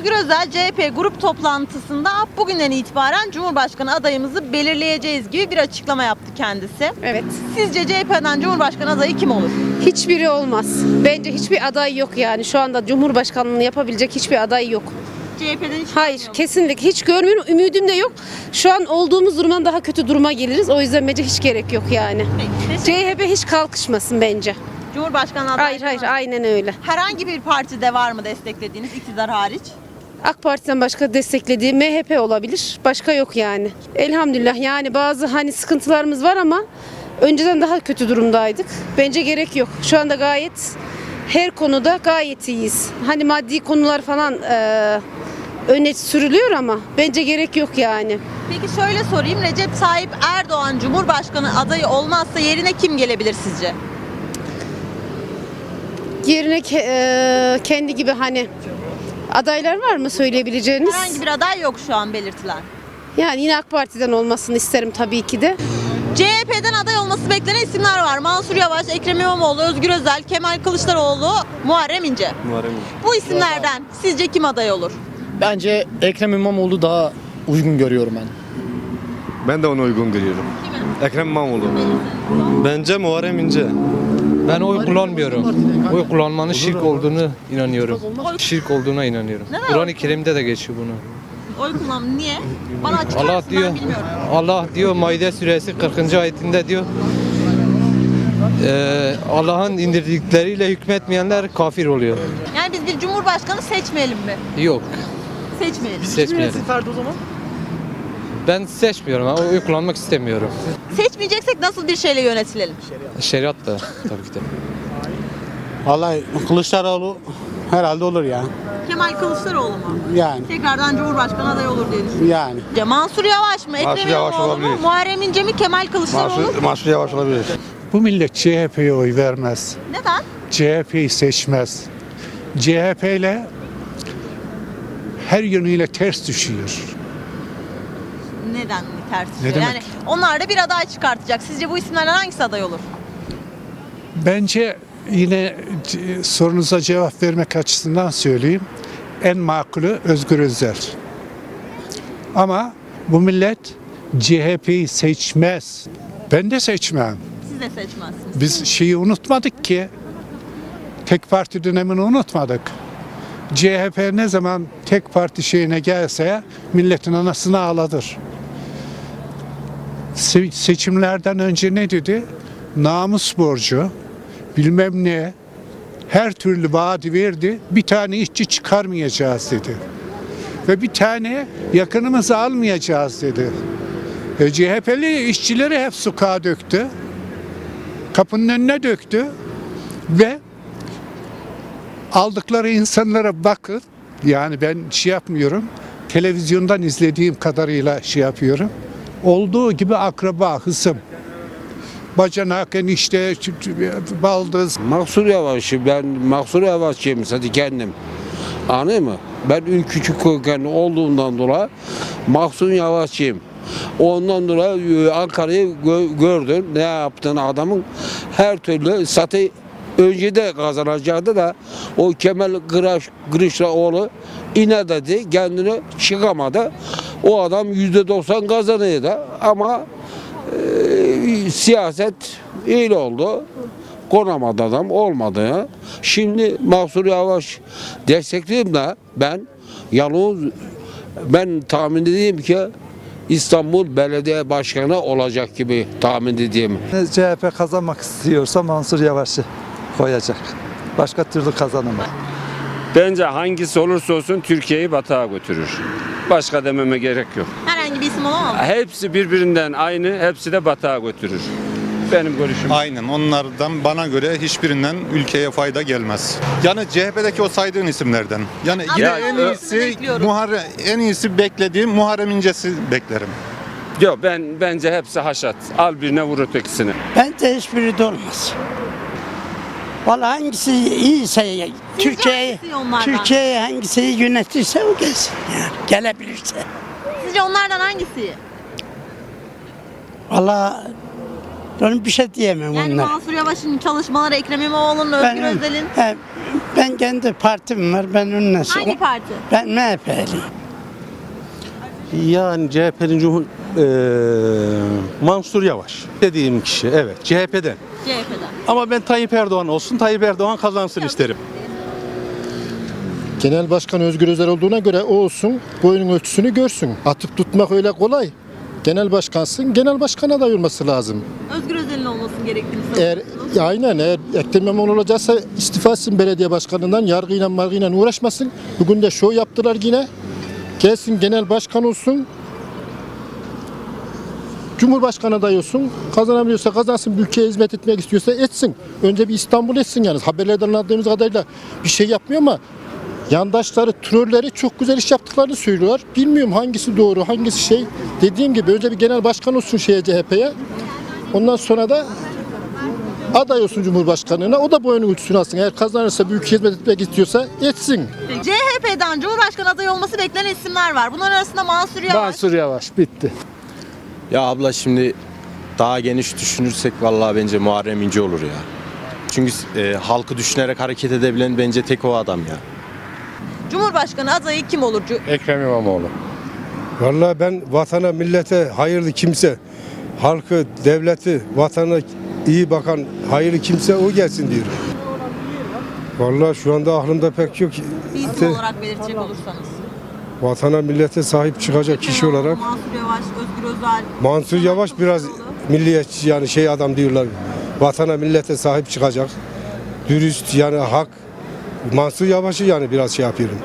Özgür Özel CHP grup toplantısında bugünden itibaren Cumhurbaşkanı adayımızı belirleyeceğiz gibi bir açıklama yaptı kendisi. Evet. Sizce CHP'den Cumhurbaşkanı adayı kim olur? Hiçbiri olmaz. Bence hiçbir aday yok yani. Şu anda Cumhurbaşkanlığını yapabilecek hiçbir aday yok. CHP'den hiç Hayır, yok. kesinlikle hiç görmüyorum. Ümidim de yok. Şu an olduğumuz durumdan daha kötü duruma geliriz. O yüzden bence hiç gerek yok yani. Peki, CHP hiç kalkışmasın bence. Cumhurbaşkanı adayı Hayır hayır var. aynen öyle. Herhangi bir partide var mı desteklediğiniz iktidar hariç? AK Parti'den başka desteklediği MHP olabilir. Başka yok yani. Elhamdülillah yani bazı hani sıkıntılarımız var ama önceden daha kötü durumdaydık. Bence gerek yok. Şu anda gayet her konuda gayet iyiyiz. Hani maddi konular falan eee öne sürülüyor ama bence gerek yok yani. Peki şöyle sorayım. Recep Tayyip Erdoğan Cumhurbaşkanı adayı olmazsa yerine kim gelebilir sizce? Yerine ke- eee, kendi gibi hani adaylar var mı söyleyebileceğiniz? Herhangi bir aday yok şu an belirtilen. Yani yine AK Parti'den olmasını isterim tabii ki de. CHP'den aday olması beklenen isimler var. Mansur Yavaş, Ekrem İmamoğlu, Özgür Özel, Kemal Kılıçdaroğlu, Muharrem İnce. Muharrem İnce. Bu isimlerden sizce kim aday olur? Bence Ekrem İmamoğlu daha uygun görüyorum ben. Ben de onu uygun görüyorum. Ekrem İmamoğlu. Bence Muharrem İnce. Ben oy kullanmıyorum. Oy kullanmanın şirk olduğunu inanıyorum. Şirk olduğuna inanıyorum. Kur'an-ı Kerim'de de geçiyor bunu. Oy kullan. Niye? Bana açıklar Allah mısın? diyor. Ben bilmiyorum. Allah diyor Maide suresi 40. ayetinde diyor. eee, Allah'ın indirdikleriyle hükmetmeyenler kafir oluyor. Yani biz bir cumhurbaşkanı seçmeyelim mi? Yok, Seçmeyelim. seçmeyelim. Ben seçmiyorum ama oy kullanmak istemiyorum. Seçmeyeceksek nasıl bir şeyle yönetilelim? Şeriat da tabii ki de. Vallahi Kılıçdaroğlu herhalde olur ya. Kemal Kılıçdaroğlu mu? Yani Tekrardan Cumhurbaşkanı adayı olur diye düşünüyorum. yani. Mansur Yavaş mı? Ekrem Mansur Yavaş İmamoğlu mu? olabilir. Muharrem İnce mi? Kemal Kılıçdaroğlu mu? Mansur Yavaş olabilir. Bu millet CHP'ye oy vermez. Neden? CHP'yi seçmez. CHP ile her yönüyle ters düşüyor. Neden ters Ne demek? Yani onlar da bir aday çıkartacak. Sizce bu isimlerden hangisi aday olur? Bence yine sorunuza cevap vermek açısından söyleyeyim. En makulü Özgür Özel. Ama bu millet CHP'yi seçmez. Ben de seçmem. Siz de seçmezsiniz. Biz şeyi unutmadık ki. Tek parti dönemini unutmadık. CHP ne zaman tek parti şeyine gelse milletin anasını ağladır. Se- seçimlerden önce ne dedi? Namus borcu, bilmem ne, her türlü vaadi verdi. Bir tane işçi çıkarmayacağız dedi. Ve bir tane yakınımızı almayacağız dedi. E, CHP'li işçileri hep sokağa döktü kapının önüne döktü ve aldıkları insanlara bakın yani ben şey yapmıyorum televizyondan izlediğim kadarıyla şey yapıyorum olduğu gibi akraba hısım bacanak enişte baldız Mahsur Yavaş'ı ben Mahsur Yavaş'cıyım hadi kendim. Anlıyor mu? Ben küçük kökenli olduğumdan dolayı Mahsur Yavaş'cıyım. Ondan dolayı e, Ankara'yı gö- gördüm. Ne yaptığını adamın her türlü satı önce de kazanacaktı da o Kemal Kıraş, Kılıçdaroğlu iner dedi kendini çıkamadı. O adam yüzde doksan kazanıyordu ama e, siyaset öyle oldu. Konamadı adam olmadı ya. Şimdi Mahsur Yavaş destekliyim de ben yalnız ben tahmin edeyim ki İstanbul Belediye Başkanı olacak gibi tahmin edeyim. CHP kazanmak istiyorsa Mansur Yavaş'ı koyacak. Başka türlü kazanamaz. Bence hangisi olursa olsun Türkiye'yi batağa götürür. Başka dememe gerek yok. Herhangi bir isim olamaz mı? Hepsi birbirinden aynı, hepsi de batağa götürür. Benim görüşüm. Aynen onlardan bana göre hiçbirinden ülkeye fayda gelmez. Yani CHP'deki o saydığın isimlerden. Yani Abi yine ben en olmasını iyisi bekliyorum. Muharrem en iyisi beklediğim Muharrem İnce'si beklerim. Yok ben bence hepsi haşat. Al birine vur ötekisine. Bence hiçbiri de olmaz. Vallahi hangisi iyiyse Türkiye hangisi onlardan? Türkiye'yi hangisi yönetirse o gelsin yani gelebilirse. Sizce onlardan hangisi? Vallahi Ben bir şey diyemem Yani onlara. Mansur Yavaş'ın çalışmaları, Ekrem İmamoğlu'nun, Özgür Ben, Özel'in he, ben kendi partim var. Ben onunla hangi parti? Ben MHP'liyim. Yani CHP'nin Cumhur eee, Mansur Yavaş dediğim kişi evet CHP'den. CHP'den. Ama ben Tayyip Erdoğan olsun, Tayyip Erdoğan kazansın isterim. Genel Başkan Özgür Özel olduğuna göre o olsun, boyunun ölçüsünü görsün. Atıp tutmak öyle kolay. Genel başkansın, genel başkan aday olması lazım. Özgür Özel'in olmasını gerektiğini Eğer söylüyorsunuz. ya aynen eğer Ekrem İmamoğlu olacaksa istifa etsin belediye başkanından, yargıyla margıyla uğraşmasın. Bugün de şov yaptılar yine. Gelsin genel başkan olsun. Cumhurbaşkanı adayı olsun. Kazanabiliyorsa kazansın, ülkeye hizmet etmek istiyorsa etsin. Önce bir İstanbul etsin yani. Haberlerden anladığımız kadarıyla bir şey yapmıyor ama yandaşları, trolleri çok güzel iş yaptıklarını söylüyorlar. Bilmiyorum hangisi doğru, hangisi şey. Dediğim gibi önce bir genel başkan olsun şeye CHP'ye. Ondan sonra da aday olsun Cumhurbaşkanlığına. O da boyunu ölçüsünü alsın. Eğer kazanırsa, büyük hizmet etmek istiyorsa etsin. CHP'den Cumhurbaşkanı adayı olması beklenen isimler var. Bunların arasında Mansur Yavaş, Mansur Yavaş bitti. Ya abla şimdi daha geniş düşünürsek vallahi bence Muharrem İnce olur ya. Çünkü e, halkı düşünerek hareket edebilen bence tek o adam ya. Cumhurbaşkanı adayı kim olur? Cu- Ekrem İmamoğlu. Vallahi ben vatana, millete hayırlı kimse, halkı, devleti, vatana iyi bakan hayırlı kimse o gelsin diyorum. Vallahi şu anda aklımda pek yok. Bir isim olarak belirtecek olursanız. Vatana, millete sahip çıkacak kişi olarak Mansur Yavaş, Özgür Özel. Mansur Yavaş biraz milliyetçi yani şey adam diyorlar. Vatana, millete sahip çıkacak. Dürüst yani hak. Mansur Yavaş'ı yani biraz şey yapıyorum.